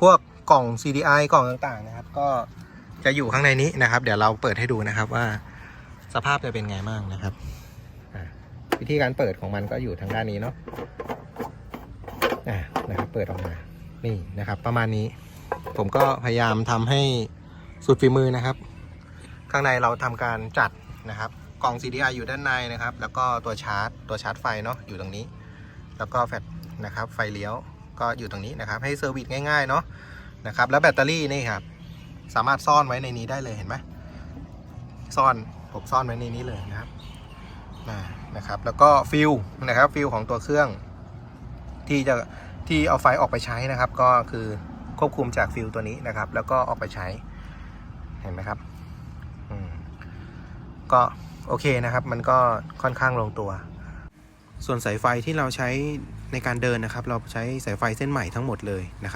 พวกกล่อง CDI กล่องต่างๆนะครับ ก็จะอยู่ข้างในนี้นะครับ เดี๋ยวเราเปิดให้ดูนะครับว่าสภาพจะเป็นไงบ้างนะครับวิธีการเปิดของมันก็อยู่ทางด้านนี้เนาะอ่านะครับเปิดออกมานี่นะครับ ประมาณนี้ ผมก็พยายามทำให้สุดฝีมือนะครับ ข้างในเราทำการจัดนะครับกล่อง CDI อยู่ด้านในนะครับ แล้วก็ตัวชาร์จ ตัวชาร์จไฟเนาะอยู่ตรงนี้ แล้วก็แฟลชนะครับ ไฟเลี้ยว ก็อยู่ตรงนี้นะครับให้เซอร์วิสง่ายๆเนาะนะครับแล้วแบตเตอรี่นี่ครับสามารถซ่อนไว้ในนี้ได้เลยเห็นไหมซ่อนผมซ่อนไว้ในนี้เลยนะครับนะครับแล้วก็ฟิลนะครับฟิลของตัวเครื่อง ที่จะที่เอาไฟออกไปใช้นะครับ ก็คือควบคุมจากฟิลตัวนี้นะครับ แล้วก็ออกไปใช้เห็นไหมครับอืมก็โอเคนะครับ มันก็ค่อนข้างลงตัว ส่วนสายไฟที่เราใช้ในการเดินนะครับ เราใช้สายไฟเส้นใหม่ทั้งหมดเลยนะครับ